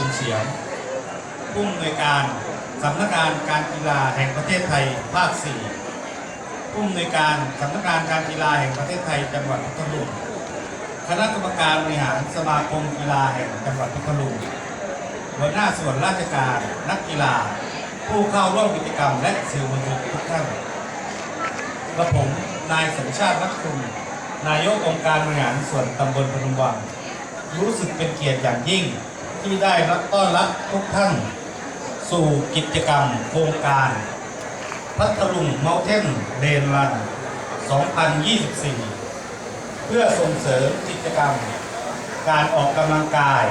คุณเฉียงผู้อำนวยการสำนักงานการกีฬาแห่งประเทศไทยภาค 4 ผู้อำนวยการสำนักงานการกีฬาแห่งประเทศไทยจังหวัดพัทลุงคณะกรรมการบริหารสมาคมกีฬาแห่งจังหวัดพัทลุงหัวหน้าส่วนราชการนักกีฬา ผู้เข้าร่วมกิจกรรมและสื่อมวลชนทุกท่านกระผมนายสมชาติรักคุณนายกองค์การบริหารส่วนตำบลพนมวังรู้สึกเป็นเกียรติอย่างยิ่ง ที่ได้รับต้อนรับทุกท่าน สู่กิจกรรมโครงการ พัทลุงเมลเทนเดนรัน 2024 เพื่อส่งเสริมกิจกรรม การออกกำลังกาย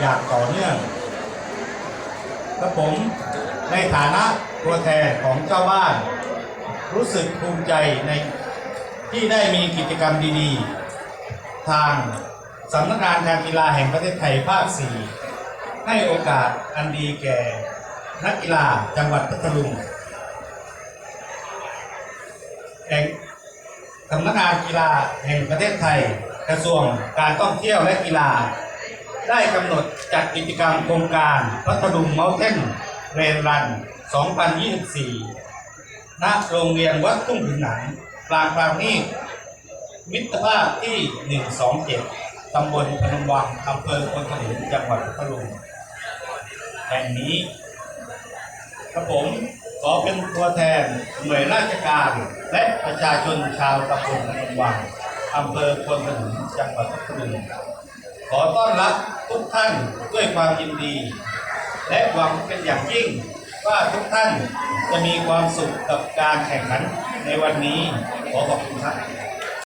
อย่างต่อเนื่องกระผมในฐานะตัวแทนของเจ้าบ้าน รู้สึกภูมิใจในที่ได้มีกิจกรรมดีๆ ทางสำนักงานการกีฬาแห่งประเทศไทยภาค 4 ให้โอกาสอันดีแก่นักกีฬาจังหวัดพัทลุงแห่งสำนักงานกีฬาแห่งประเทศไทย กระทรวงการท่องเที่ยวและกีฬา ได้กำหนดจัดกิจกรรมโครงการพัทลุงเมลเทนเรนรัน 2024 ณ โรงเรียนวัดทุ่งถึงหนังกลางบางนี่มิตรภาพที่ 127 ตำบลพนมวังอำเภอพลขนุนจังหวัดพัทลุง แห่งนี้กระผมขอเป็นตัวแทนหน่วยราชการและประชาชนชาวตำบลพนมวังอำเภอพลขนุนจังหวัดพัทลุงขอต้อนรับทุกท่านด้วยความยินดี และหวังเป็นอย่างยิ่งว่าทุกท่านจะมีความสุขกับการแข่งขันในวันนี้ขอขอบคุณครับ